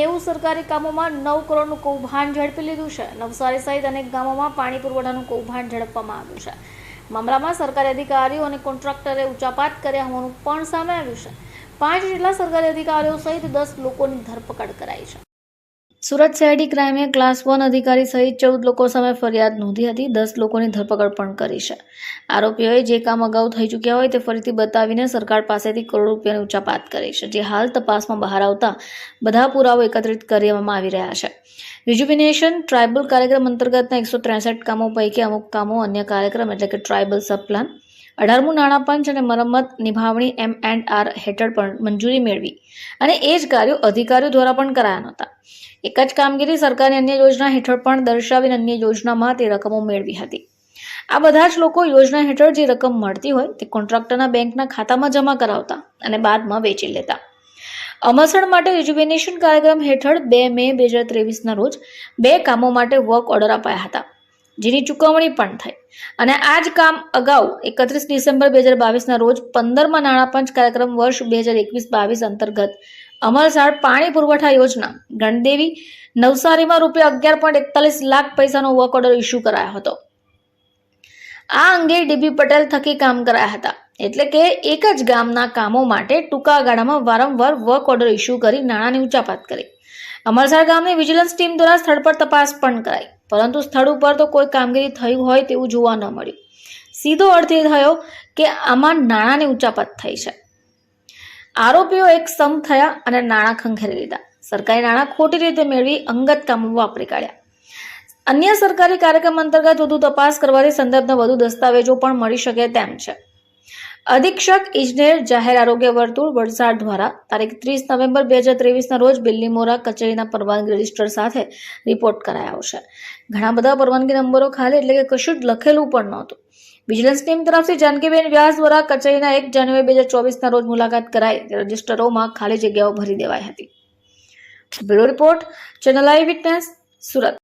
નેવું સરકારી કામોમાં નવ કરોડનું કૌભાંડ ઝડપી લીધું છે. નવસારી સહિત અનેક ગામોમાં પાણી પુરવઠાનું કૌભાંડ ઝડપવામાં આવ્યું છે. મામલામાં સરકારી અધિકારીઓ અને કોન્ટ્રાક્ટરે ઉચાપાત કર્યા હોવાનું પણ સામે આવ્યું છે. પાંચ જેટલા સરકારી અધિકારીઓ સહિત દસ લોકોની ધરપકડ કરાઈ છે. સુરત સીઆઈડી ક્રાઇમે ક્લાસ વન અધિકારી સહિત ચૌદ લોકો સામે ફરિયાદ નોંધી હતી. દસ લોકોની ધરપકડ પણ કરી છે. આરોપીઓએ જે કામ અગાઉ થઈ ચૂક્યા હોય તે ફરીથી બતાવીને સરકાર પાસેથી કરોડ રૂપિયાની ઉચાપાત કરી છે, જે હાલ તપાસમાં બહાર આવતા બધા પુરાવો એકત્રિત કરવામાં આવી રહ્યા છે. રિજુવિનેશન ટ્રાઇબલ કાર્યક્રમ અંતર્ગતના એકસો ત્રેસઠ કામો પૈકી અમુક કામો અન્ય કાર્યક્રમ એટલે કે ટ્રાઇબલ સબ પ્લાન અઢારમું નાણાં પંચ અને મરમ્મત નિભાવણી એમ એન્ડ આર હેઠળ પણ મંજૂરી મેળવી અને એ જ કાર્યો અધિકારીઓ દ્વારા પણ કરાયા નહોતા. એક જ કામગીરી સરકારની અન્ય યોજના હેઠળ પણ દર્શાવીને અન્ય યોજનામાં તે રકમો મેળવી હતી. આ બધા જ લોકો યોજના હેઠળ જે રકમ મળતી હોય તે કોન્ટ્રાક્ટરના બેંકના ખાતામાં જમા કરાવતા અને બાદમાં વેચી લેતા. અમસણ માટે રિજુવિનેશન કાર્યક્રમ હેઠળ બે મે બે હજાર ત્રેવીસના રોજ બે કામો માટે વર્ક ઓર્ડર અપાયા હતા. જેની ચૂકવણી પણ થઈ. અને આ જ કામ અગાઉ એકત્રીસ ડિસેમ્બર બે હજાર બાવીસના રોજ પંદરમાં નાણાં પંચ કાર્યક્રમ વર્ષ બે હજાર એકવીસ બાવીસ અંતર્ગત અમલસાડ પાણી પુરવઠા યોજના ગણદેવી નવસારીમાં રૂપિયા અગિયાર પોઈન્ટ એકતાલીસ લાખ પૈસાનો વર્ક ઓર્ડર ઇસ્યુ કરાયો હતો. આ અંગે ડીબી પટેલ થકી કામ કરાયા હતા. એટલે કે એક જ ગામના કામો માટે ટૂંકા ગાળામાં વારંવાર વર્ક ઓર્ડર ઇસ્યુ કરી નાણાંની ઉચાપાત કરી. અમરસાર ગામની વિજિલન્સ ટીમ દ્વારા સ્થળ પર તપાસ પણ કરાઈ, પરંતુ સ્થળ ઉપર તો કોઈ કામગીરી થઈ હોય તેવું જોવા ન મળ્યું. સીધો અર્થ એ થયો કે આમાં નાણાંની ઉચાપાત થઈ છે. આરોપીઓ એક સમ થયા અને નાણાં ખંખેરી લીધા. સરકારી નાણાં ખોટી રીતે મેળવી અંગત કામો વાપરી કાઢ્યા. અન્ય સરકારી કાર્યક્રમ અંતર્ગત વધુ તપાસ કરવાથી સંદર્ભના વધુ દસ્તાવેજો પણ મળી શકે તેમ છે. અધિક્ષક ઇજનેર જાહેર આરોગ્ય વર્તુળ વલસાડ દ્વારા તારીખ ત્રીસ નવેમ્બર બે હજાર ત્રેવીસના રોજ બિલ્લીમોરા કચેરીના પરવાનગી રજિસ્ટર સાથે રિપોર્ટ કરાયો છે. ઘણા બધા પરવાનગી નંબરો ખાલી એટલે કે કશું જ લખેલું પણ નહોતું. વિજિલન્સ ટીમ તરફથી જાનકીબેન વ્યાસ દ્વારા કચેરીના એક જાન્યુઆરી બે હજાર ચોવીસના રોજ મુલાકાત કરાઈ. રજિસ્ટરોમાં ખાલી જગ્યાઓ ભરી દેવાઈ હતી. Bureau report channel I witness Surat.